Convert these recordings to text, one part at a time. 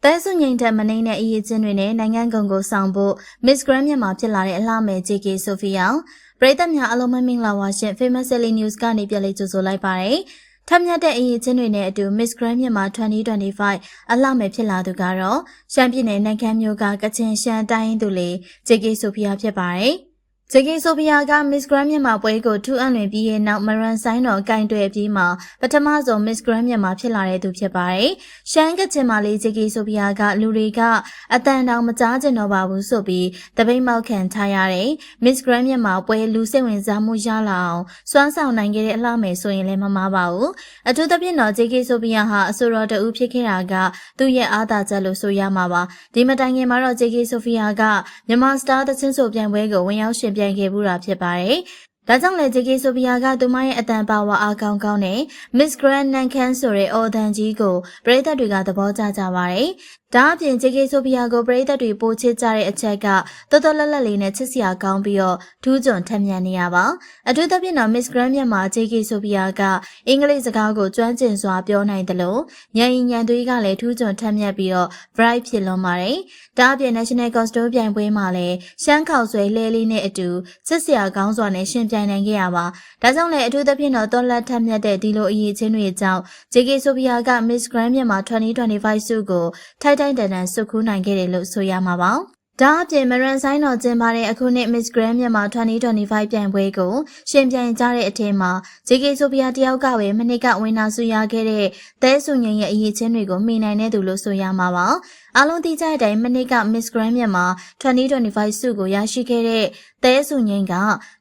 ။တဲဆုငိမ့်တဲ့မနှိမ့်တဲ့အရေးချင်းတွေနဲ့နိုင်ငံကုန်ကိုဆောင်ဖို့ Miss Grand မြန်မာဖြစ်လာတဲ့အလှမဲ့ JK Sophia ပရိသတ်များအလုံးမမင်္ဂလာပါရှင် Famous Daily News ကနေပြန်လည်ကြိုဆိုလိုက်ပါတယ်။ထပ်မြတ်တဲ့အရေးချင်းတွေနဲ့အတူ Miss Grand မြန်မာ2025အလှမဲ့ဖြစ်လာသူကတော့ရှမ်းပြည်နယ်နိုင်ငံမျိုးကကချင်ရှမ်းတိုင်းသူလေ JK Sophia ဖြစ်ပါတယ်။ JK Sophia က Miss Grand မြန်မာပွဲကိုထူးအံ့လွင်ပြီးရဲ့နောက်မရန်ဆိုင်တော်ကင်တွယ်ပြီးမှပထမဆုံး Miss Grand မြန်မာဖြစ်လာတဲ့သူဖြစ်ပါတယ်။ရှမ်းကချင်မာလေး JK Sophia ကလူတွေကအတန်တောင်မကြားကျင်တော့ပါဘူးဆိုပြီးတပိတ်မောက်ခံထားရတဲ့ Miss Grand မြန်မာပွဲလူစိတ်ဝင်စားမှုရလာအောင်စွမ်းဆောင်နိုင်ခဲ့တဲ့အလှမယ်ဆိုရင်လည်းမမှားပါဘူး။အထူးသဖြင့်တော့ JK Sophia ဟာအဆိုတော်တဦးဖြစ်ခဲ့တာကသူ့ရဲ့အားသာချက်လို့ဆိုရမှာပါ။ဒီမတိုင်ခင်မှာတော့ JK Sophia ကမြန်မာစတာသချင်းဆိုပြိုင်ပွဲကိုဝင်ရောက်ရှင်ပြိုင်ခဲ့မှုတာဖြစ်ပါတယ်။ဒါကြောင့်လေ JK Sophia ကသူမရဲ့အတန်ပါဝါအားကောင်းကောင်းနဲ့ Miss Grand Nankan ဆိုတဲ့အော်ဒန်ကြီးကိုပရိသတ်တွေကသဘောကျကြပါတယ်။ ဒါအပြင် JK Sophia ကိုပရိသတ်တွေပိုချစ်ကြတဲ့အချက်ကတော်တော်လက်လက်လေးနဲ့ချစ်စရာကောင်းပြီးတော့ထူးချွန်ထက်မြက်နေရပါ။အထူးသဖြင့်တော့ Miss Grand မြန်မာ JK Sophia ကအင်္ဂလိပ်စကားကိုကျွမ်းကျင်စွာပြောနိုင်တယ်လို့ညင်ညံသွေးကလည်းထူးချွန်ထက်မြက်ပြီးတော့ bright ဖြစ်လွန်ပါတယ်။ဒါအပြင် National Costume ပြိုင်ပွဲမှာလည်းရှမ်းခေါက်ဆွဲလဲလေးနဲ့အတူချစ်စရာကောင်းစွာနဲ့ရှင်ပြိုင်နိုင်ခဲ့ရပါ။ဒါကြောင့်လည်းအထူးသဖြင့်တော့တော်လက်ထက်မြက်တဲ့ဒီလိုအရေးချင်းတွေကြောင့် JK Sophia က Miss Grand မြန်မာ2025ဆုကိုထိုက်တိုင်းတန်တန်စုခူးနိုင်ခဲ့တယ်လို့ဆိုရမှာပါ။ ဒါအပြင်မရန်ဆိုင်တော်ကျင်းပတဲ့အခုနှစ် Miss Grand မြန်မာ2025ပြိုင်ပွဲကိုရှင်ပြိုင်ကြတဲ့အထက်မှာ JK Sophia တယောက်ကပဲမနစ်ကဝင်နာဆုရခဲ့တဲ့သဲဆုငင်ရဲ့အရေးချင်းတွေကိုမိနိုင်တဲ့သူလို့ဆိုရမှာပါ။အားလုံးသိကြတဲ့အတိုင်းမနစ်က Miss Grand မြန်မာ2025ဆုကိုရရှိခဲ့တဲ့သဲဆုငင်က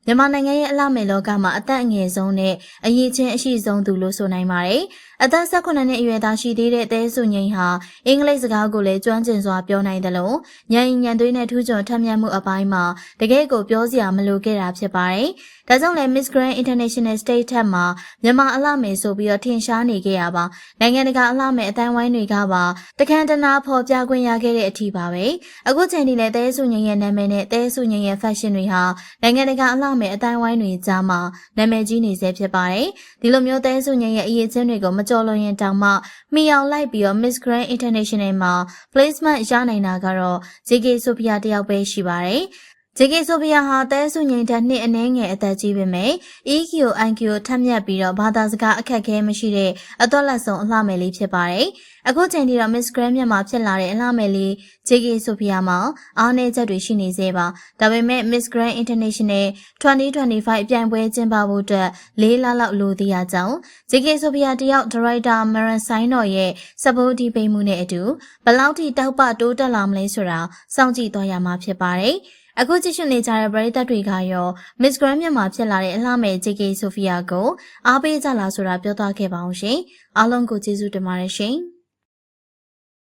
မြန်မာနိုင်ငံရဲ့အလှမယ်လောကမှာအသက်အငယ်ဆုံးနဲ့အရေးချင်းအရှိဆုံးသူလို့ဆိုနိုင်ပါတယ်။အသက်18နှစ်အရွယ်သားရှိသေးတဲ့သဲဆုငင်ဟာအင်္ဂလိပ်စကားကိုလည်းကျွမ်းကျင်စွာပြောနိုင်တယ်လို့ညံညံသွေးနဲ့ထူးချွန်ထက်မြက်မှုအပိုင်းမှာတကယ့်ကိုပြောစရာမလိုခဲ့တာဖြစ်ပါတယ်။ဒါကြောင့်လည်း Miss Grand International State ထက်မှာမြန်မာအလှမယ်ဆိုပြီးတော့ထင်ရှားနေခဲ့ရပါ။နိုင်ငံတကာအလှမယ်အတိုင်းဝိုင်းတွေကပါတခမ်းတနာဖော်ပြခွင့်ရခဲ့တဲ့အထီပါပဲ။အခုချိန်ထိလည်းသဲဆုငင်ရဲ့နာမည်နဲ့သဲဆုငင်ရဲ့ fashion တွေဟာနိုင်ငံတကာအလှမယ်အတိုင်းဝိုင်းတွေကြားမှာနာမည်ကြီးနေစေဖြစ်ပါတယ်။ဒီလိုမျိုးသဲဆုငင်ရဲ့အရေးချင်းတွေကိုမကြော်လွန်ရင်တောင်မှမိအောင်လိုက်ပြီးတော့ Miss Grand International မှာ placement ရနိုင်တာကတော့ JK Sophia တယောက်ပဲရှိပါတယ်။ JK Sophia ဟာတဲဆုငိန်တဲ့နှစ်အနည်းငယ်အသက်ကြီးပေမဲ့ EQ IQ ထပ်မြက်ပြီးတော့ဘာသာစကားအခက်အခဲမရှိတဲ့အတော်လက်ဆုံးအလှမယ်လေးဖြစ်ပါတယ်။အခုချိန်ထိတော့ Miss Grand မြန်မာဖြစ်လာတဲ့အလှမယ်လေး JK Sophia မှာအားနည်းချက်တွေရှိနေသေးပါ။ဒါပေမဲ့ Miss Grand International 2025ပြိုင်ပွဲကျင်းပဖို့အတွက်၄လလောက်လိုသေးရကြောင်း JK Sophia တယောက်ဒါရိုက်တာ Maran Sign တော်ရဲ့စပိုးဒီပိမှုနဲ့အတူဘလောက်ထိတောက်ပတိုးတက်လာမလဲဆိုတာစောင့်ကြည့်သွားရမှာဖြစ်ပါတယ်။ အခုကြည့်ရှုနေကြတဲ့ပရိသတ်တွေကရော Miss Grand မြန်မာဖြစ်လာတဲ့အလှမဲ့ JK Sophia ကိုအားပေးကြလားဆိုတာပြောသွားခဲ့ပါအောင်ရှင်။အားလုံးကိုကျေးဇူးတင်ပါတယ်ရှင်။